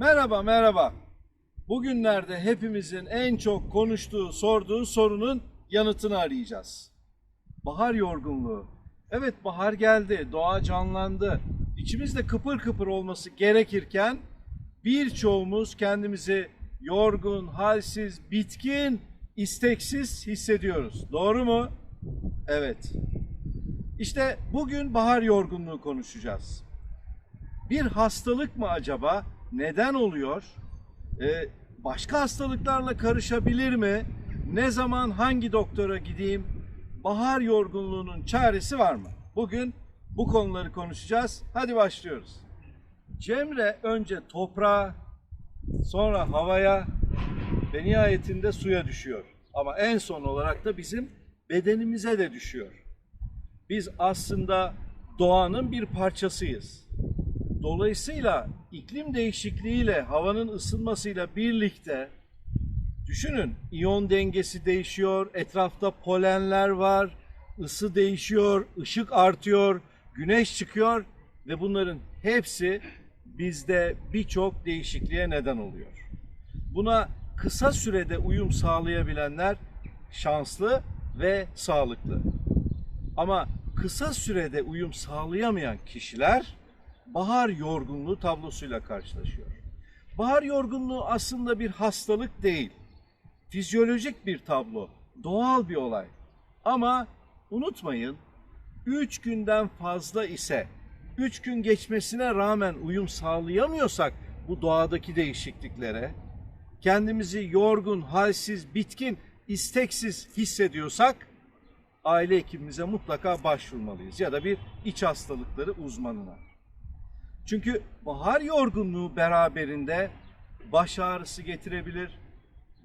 Merhaba, merhaba. Bugünlerde hepimizin en çok konuştuğu, sorduğu sorunun yanıtını arayacağız. Bahar yorgunluğu. Evet bahar geldi, doğa canlandı. İçimizde kıpır kıpır olması gerekirken birçoğumuz kendimizi yorgun, halsiz, bitkin, isteksiz hissediyoruz. Doğru mu? Evet. İşte bugün bahar yorgunluğu konuşacağız. Bir hastalık mı acaba? Neden oluyor? Ee, başka hastalıklarla karışabilir mi? Ne zaman hangi doktora gideyim? Bahar yorgunluğunun çaresi var mı? Bugün bu konuları konuşacağız. Hadi başlıyoruz. Cemre önce toprağa, sonra havaya ve nihayetinde suya düşüyor. Ama en son olarak da bizim bedenimize de düşüyor. Biz aslında doğanın bir parçasıyız. Dolayısıyla iklim değişikliğiyle, havanın ısınmasıyla birlikte düşünün iyon dengesi değişiyor, etrafta polenler var, ısı değişiyor, ışık artıyor, güneş çıkıyor ve bunların hepsi bizde birçok değişikliğe neden oluyor. Buna kısa sürede uyum sağlayabilenler şanslı ve sağlıklı. Ama kısa sürede uyum sağlayamayan kişiler bahar yorgunluğu tablosuyla karşılaşıyor. Bahar yorgunluğu aslında bir hastalık değil. Fizyolojik bir tablo, doğal bir olay. Ama unutmayın 3 günden fazla ise 3 gün geçmesine rağmen uyum sağlayamıyorsak bu doğadaki değişikliklere kendimizi yorgun, halsiz, bitkin, isteksiz hissediyorsak aile hekimimize mutlaka başvurmalıyız ya da bir iç hastalıkları uzmanına. Çünkü bahar yorgunluğu beraberinde baş ağrısı getirebilir,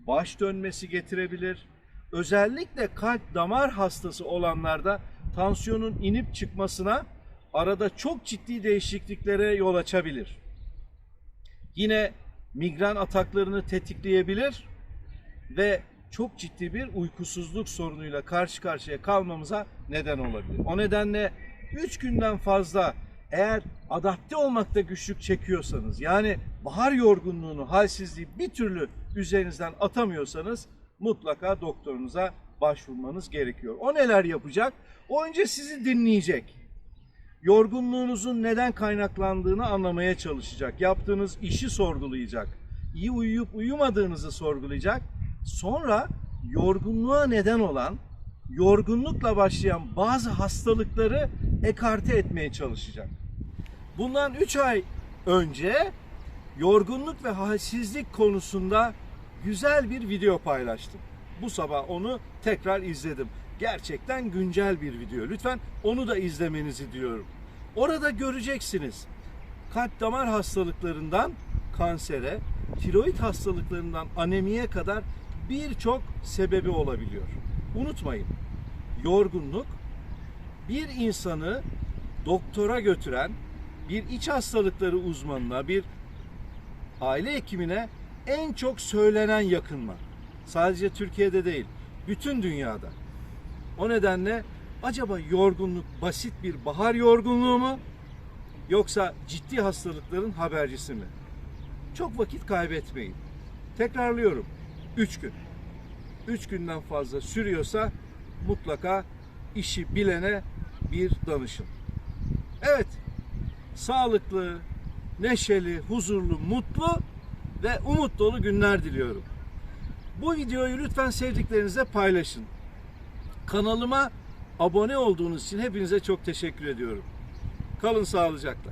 baş dönmesi getirebilir. Özellikle kalp damar hastası olanlarda tansiyonun inip çıkmasına arada çok ciddi değişikliklere yol açabilir. Yine migren ataklarını tetikleyebilir ve çok ciddi bir uykusuzluk sorunuyla karşı karşıya kalmamıza neden olabilir. O nedenle 3 günden fazla eğer adapte olmakta güçlük çekiyorsanız yani bahar yorgunluğunu, halsizliği bir türlü üzerinizden atamıyorsanız mutlaka doktorunuza başvurmanız gerekiyor. O neler yapacak? O önce sizi dinleyecek. Yorgunluğunuzun neden kaynaklandığını anlamaya çalışacak. Yaptığınız işi sorgulayacak. İyi uyuyup uyumadığınızı sorgulayacak. Sonra yorgunluğa neden olan, yorgunlukla başlayan bazı hastalıkları ekarte etmeye çalışacak. Bundan 3 ay önce yorgunluk ve halsizlik konusunda güzel bir video paylaştım. Bu sabah onu tekrar izledim. Gerçekten güncel bir video. Lütfen onu da izlemenizi diliyorum. Orada göreceksiniz. Kalp damar hastalıklarından kansere, tiroid hastalıklarından anemiye kadar birçok sebebi olabiliyor. Unutmayın. Yorgunluk bir insanı doktora götüren bir iç hastalıkları uzmanına, bir aile hekimine en çok söylenen yakınma. Sadece Türkiye'de değil, bütün dünyada. O nedenle acaba yorgunluk basit bir bahar yorgunluğu mu yoksa ciddi hastalıkların habercisi mi? Çok vakit kaybetmeyin. Tekrarlıyorum. 3 gün. 3 günden fazla sürüyorsa mutlaka işi bilene bir danışın. Sağlıklı, neşeli, huzurlu, mutlu ve umut dolu günler diliyorum. Bu videoyu lütfen sevdiklerinize paylaşın. Kanalıma abone olduğunuz için hepinize çok teşekkür ediyorum. Kalın sağlıcakla.